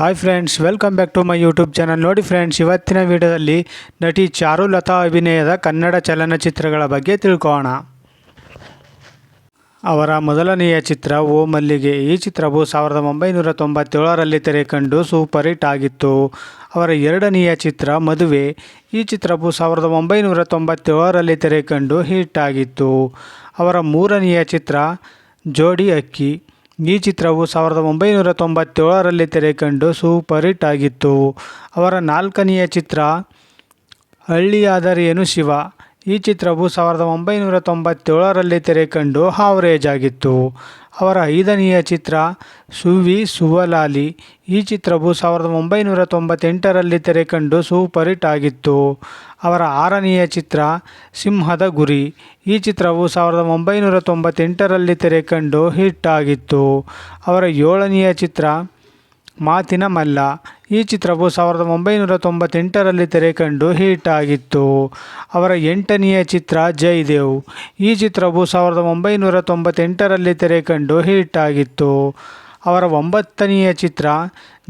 Hi friends welcome back to my YouTube channel ನೋಡಿ friends ಇವತ್ತಿನ ವಿಡಿಯೋದಲ್ಲಿ ನಟಿ ಚಾರುಲತಾ ಅಭಿನಯದ ಕನ್ನಡ ಚಲನಚಿತ್ರಗಳ ಬಗ್ಗೆ ತಿಳ್ಕೋಣ ಅವರ ಮೊದಲನೆಯ ಚಿತ್ರ ಓ ಮಲ್ಲಿಗೆ. ಈ ಚಿತ್ರವು ಸಾವಿರದ ಒಂಬೈನೂರ ತೊಂಬತ್ತೇಳರಲ್ಲಿ ತೆರೆ ಕಂಡು ಸೂಪರ್ ಹಿಟ್ ಆಗಿತ್ತು. ಅವರ ಎರಡನೆಯ ಚಿತ್ರ ಮದುವೆ. ಈ ಚಿತ್ರವು ಸಾವಿರದ ಒಂಬೈನೂರ ತೊಂಬತ್ತೇಳರಲ್ಲಿ ತೆರೆ ಕಂಡು ಹಿಟ್ ಆಗಿತ್ತು. ಅವರ ಮೂರನೆಯ ಚಿತ್ರ ಜೋಡಿ ಅಕ್ಕಿ. ಈ ಚಿತ್ರವು ಸಾವಿರದ ಒಂಬೈನೂರ ತೊಂಬತ್ತೇಳರಲ್ಲಿ ತೆರೆ ಕಂಡು ಸೂಪರ್ ಹಿಟ್ ಆಗಿತ್ತು. ಅವರ ನಾಲ್ಕನೆಯ ಚಿತ್ರ ಹಳ್ಳಿಯಾದರೇನು ಶಿವ. ಈ ಚಿತ್ರವು ಸಾವಿರದ ಒಂಬೈನೂರ ತೊಂಬತ್ತೇಳರಲ್ಲಿ ತೆರೆ ಕಂಡು ಹಾವರೇಜ್ ಆಗಿತ್ತು ಅವರ ಐದನೆಯ ಚಿತ್ರ ಸುವಿ ಸುವಲಾಲಿ. ಈ ಚಿತ್ರವು ಸಾವಿರದ ಒಂಬೈನೂರ ತೊಂಬತ್ತೆಂಟರಲ್ಲಿ ತೆರೆ ಕಂಡು ಸೂಪರ್ ಹಿಟ್ ಆಗಿತ್ತು. ಅವರ ಆರನೆಯ ಚಿತ್ರ ಸಿಂಹದ ಗುರಿ. ಈ ಚಿತ್ರವು ಸಾವಿರದ ಒಂಬೈನೂರ ತೊಂಬತ್ತೆಂಟರಲ್ಲಿ ತೆರೆ ಕಂಡು ಹಿಟ್ ಆಗಿತ್ತು. ಅವರ ಏಳನೆಯ ಚಿತ್ರ ಮಾತಿನ ಮಲ್ಲ. ಈ ಚಿತ್ರವು ಸಾವಿರದ ಒಂಬೈನೂರ ತೊಂಬತ್ತೆಂಟರಲ್ಲಿ ತೆರೆ ಕಂಡು ಹಿಟ್ ಆಗಿತ್ತು. ಅವರ ಎಂಟನೆಯ ಚಿತ್ರ ಜಯದೇವ್. ಈ ಚಿತ್ರವು ಸಾವಿರದ ಒಂಬೈನೂರ ತೊಂಬತ್ತೆಂಟರಲ್ಲಿ ತೆರೆ ಕಂಡು ಹಿಟ್ ಆಗಿತ್ತು. ಅವರ ಒಂಬತ್ತನೆಯ ಚಿತ್ರ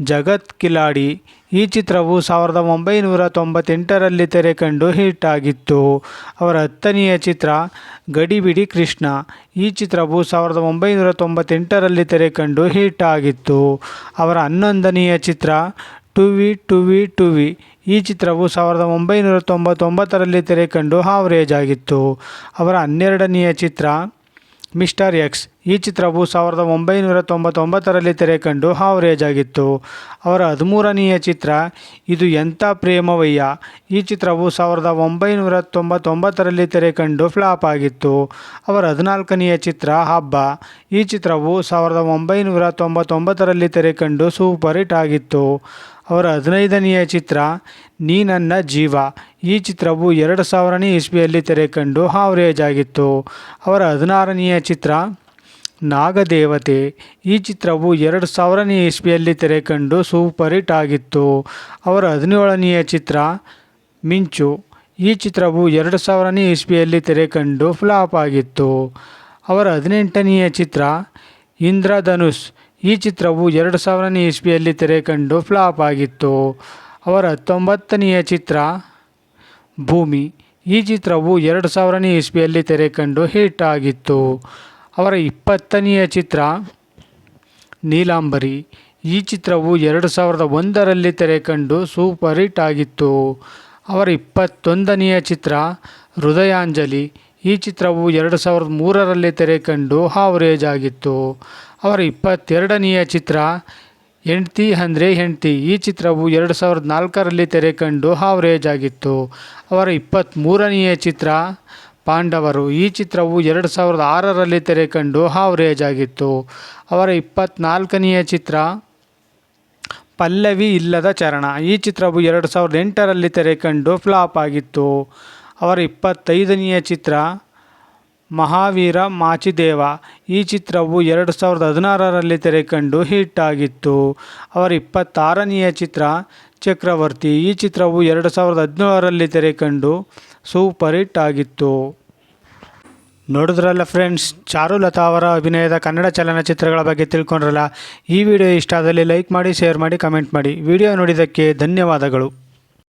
ಜಗತ್ ಕಿಲಾಡಿ. ಈ ಚಿತ್ರವು ಸಾವಿರದ ಒಂಬೈನೂರ ತೊಂಬತ್ತೆಂಟರಲ್ಲಿ ತೆರೆ ಕಂಡು ಹಿಟ್ ಆಗಿತ್ತು. ಅವರ ಹತ್ತನೆಯ ಚಿತ್ರ, ಗಡಿಬಿಡಿ ಕೃಷ್ಣ. ಈ ಚಿತ್ರವು ಸಾವಿರದ ಒಂಬೈನೂರ ತೊಂಬತ್ತೆಂಟರಲ್ಲಿ ತೆರೆ ಕಂಡು ಹಿಟ್ ಆಗಿತ್ತು. ಅವರ ಹನ್ನೊಂದನೆಯ ಚಿತ್ರ, ಟುವಿ ಟುವಿ ಟುವಿ. ಈ ಚಿತ್ರವು ಸಾವಿರದ ಒಂಬೈನೂರ ತೊಂಬತ್ತೊಂಬತ್ತರಲ್ಲಿ ತೆರೆ ಕಂಡು ಹಾವರೇಜ್ ಆಗಿತ್ತು. ಅವರ ಹನ್ನೆರಡನೆಯ ಚಿತ್ರ ಮಿಸ್ಟರ್ ಎಕ್ಸ್. ಈ ಚಿತ್ರವು ಸಾವಿರದ ಒಂಬೈನೂರ ತೊಂಬತ್ತೊಂಬತ್ತರಲ್ಲಿ ತೆರೆ ಕಂಡು ಹಾವರೇಜ್ ಆಗಿತ್ತು ಅವರ ಹದಿಮೂರನೆಯ ಚಿತ್ರ, ಇದು ಎಂಥ ಪ್ರೇಮವಯ್ಯ ಈ ಚಿತ್ರವು ಸಾವಿರದ ಒಂಬೈನೂರ ತೊಂಬತ್ತೊಂಬತ್ತರಲ್ಲಿ ತೆರೆ ಕಂಡು ಫ್ಲಾಪ್ ಆಗಿತ್ತು. ಅವರ ಹದಿನಾಲ್ಕನೆಯ ಚಿತ್ರ, ಹಬ್ಬ ಈ ಚಿತ್ರವು ಸಾವಿರದ ಒಂಬೈನೂರ ತೊಂಬತ್ತೊಂಬತ್ತರಲ್ಲಿ ತೆರೆ ಕಂಡು ಸೂಪರ್ ಹಿಟ್ ಆಗಿತ್ತು. ಅವರ ಹದಿನೈದನೆಯ ಚಿತ್ರ, ನೀ ನನ್ನ ಜೀವ ಈ ಚಿತ್ರವು ಎರಡು ಸಾವಿರನೇ ಇಸ್ವಿಯಲ್ಲಿ ತೆರೆ ಕಂಡು ಹಾವರೇಜ್ ಆಗಿತ್ತು ಅವರ ಹದಿನಾರನೆಯ ಚಿತ್ರ, ನಾಗದೇವತೆ. ಈ ಚಿತ್ರವು ಎರಡು ಸಾವಿರನೇ ಇಸ್ವಿಯಲ್ಲಿ ತೆರೆ ಕಂಡು ಸೂಪರ್ ಹಿಟ್ ಆಗಿತ್ತು. ಅವರ ಹದಿನೇಳನೆಯ ಚಿತ್ರ, ಮಿಂಚು. ಈ ಚಿತ್ರವು ಎರಡು ಸಾವಿರನೇ ಇಸ್ವಿಯಲ್ಲಿ ತೆರೆ ಕಂಡು ಫ್ಲಾಪ್ ಆಗಿತ್ತು. ಅವರ ಹದಿನೆಂಟನೆಯ ಚಿತ್ರ, ಇಂದ್ರಧನುಷ್. ಈ ಚಿತ್ರವು ಎರಡು ಸಾವಿರನೇ ಇಸ್ವಿಯಲ್ಲಿ ತೆರೆ ಕಂಡು ಫ್ಲಾಪ್ ಆಗಿತ್ತು. ಅವರ ಹತ್ತೊಂಬತ್ತನೆಯ ಚಿತ್ರ ಭೂಮಿ. ಈ ಚಿತ್ರವು ಎರಡು ಸಾವಿರನೇ ಇಸ್ವಿಯಲ್ಲಿ ತೆರೆ ಕಂಡು ಹಿಟ್ ಆಗಿತ್ತು. ಅವರ ಇಪ್ಪತ್ತನೆಯ ಚಿತ್ರ ನೀಲಾಂಬರಿ. ಈ ಚಿತ್ರವು ಎರಡು ಸಾವಿರದ ಒಂದರಲ್ಲಿ ತೆರೆ ಕಂಡು ಸೂಪರ್ ಹಿಟ್ ಆಗಿತ್ತು. ಅವರ ಇಪ್ಪತ್ತೊಂದನೆಯ ಚಿತ್ರ ಹೃದಯಾಂಜಲಿ. ಈ ಚಿತ್ರವು ಎರಡು ಸಾವಿರದ ಮೂರರಲ್ಲಿ ತೆರೆ ಕಂಡು ಹಾವರೇಜ್ ಆಗಿತ್ತು. ಅವರ ಇಪ್ಪತ್ತೆರಡನೆಯ ಚಿತ್ರ ಹೆಂಡ್ತಿ ಅಂದರೆ ಹೆಂಡ್ತಿ. ಈ ಚಿತ್ರವು ಎರಡು ಸಾವಿರದ ನಾಲ್ಕರಲ್ಲಿ ತೆರೆ ಕಂಡು ಹಾವರೇಜ್ ಆಗಿತ್ತು ಅವರ ಇಪ್ಪತ್ತ್ಮೂರನೆಯ ಚಿತ್ರ, ಪಾಂಡವರು. ಈ ಚಿತ್ರವು ಎರಡು ಸಾವಿರದ ಆರರಲ್ಲಿ ತೆರೆ ಕಂಡು ಹಾವರೇಜ್ ಆಗಿತ್ತು ಅವರ ಇಪ್ಪತ್ತ್ನಾಲ್ಕನೆಯ ಚಿತ್ರ, ಪಲ್ಲವಿ ಇಲ್ಲದ ಚರಣ. ಈ ಚಿತ್ರವು ಎರಡು ಸಾವಿರದ ಎಂಟರಲ್ಲಿ ತೆರೆ ಕಂಡು ಫ್ಲಾಪ್ ಆಗಿತ್ತು. ಅವರ ಇಪ್ಪತ್ತೈದನೆಯ ಚಿತ್ರ ಮಹಾವೀರ ಮಾಚಿದೇವ. ಈ ಚಿತ್ರವು ಎರಡು ಸಾವಿರದ ಹದಿನಾರರಲ್ಲಿ ತೆರೆಕಂಡು ಹಿಟ್ ಆಗಿತ್ತು. ಅವರ ಇಪ್ಪತ್ತಾರನೆಯ ಚಿತ್ರ ಚಕ್ರವರ್ತಿ. ಈ ಚಿತ್ರವು ಎರಡು ಸಾವಿರದ ಹದಿನೇಳರಲ್ಲಿ ತೆರೆ ಕಂಡು ಸೂಪರ್ ಹಿಟ್ ಆಗಿತ್ತು. ನೋಡಿದ್ರಲ್ಲ ಫ್ರೆಂಡ್ಸ್ ಚಾರುಲತಾ ಅವರ ಅಭಿನಯದ ಕನ್ನಡ ಚಲನಚಿತ್ರಗಳ ಬಗ್ಗೆ ತಿಳ್ಕೊಂಡ್ರಲ್ಲ? ಈ ವಿಡಿಯೋ ಇಷ್ಟ ಆದಲ್ಲಿ ಲೈಕ್ ಮಾಡಿ, ಶೇರ್ ಮಾಡಿ, ಕಮೆಂಟ್ ಮಾಡಿ. ವಿಡಿಯೋ ನೋಡಿದ್ದಕ್ಕೆ ಧನ್ಯವಾದಗಳು.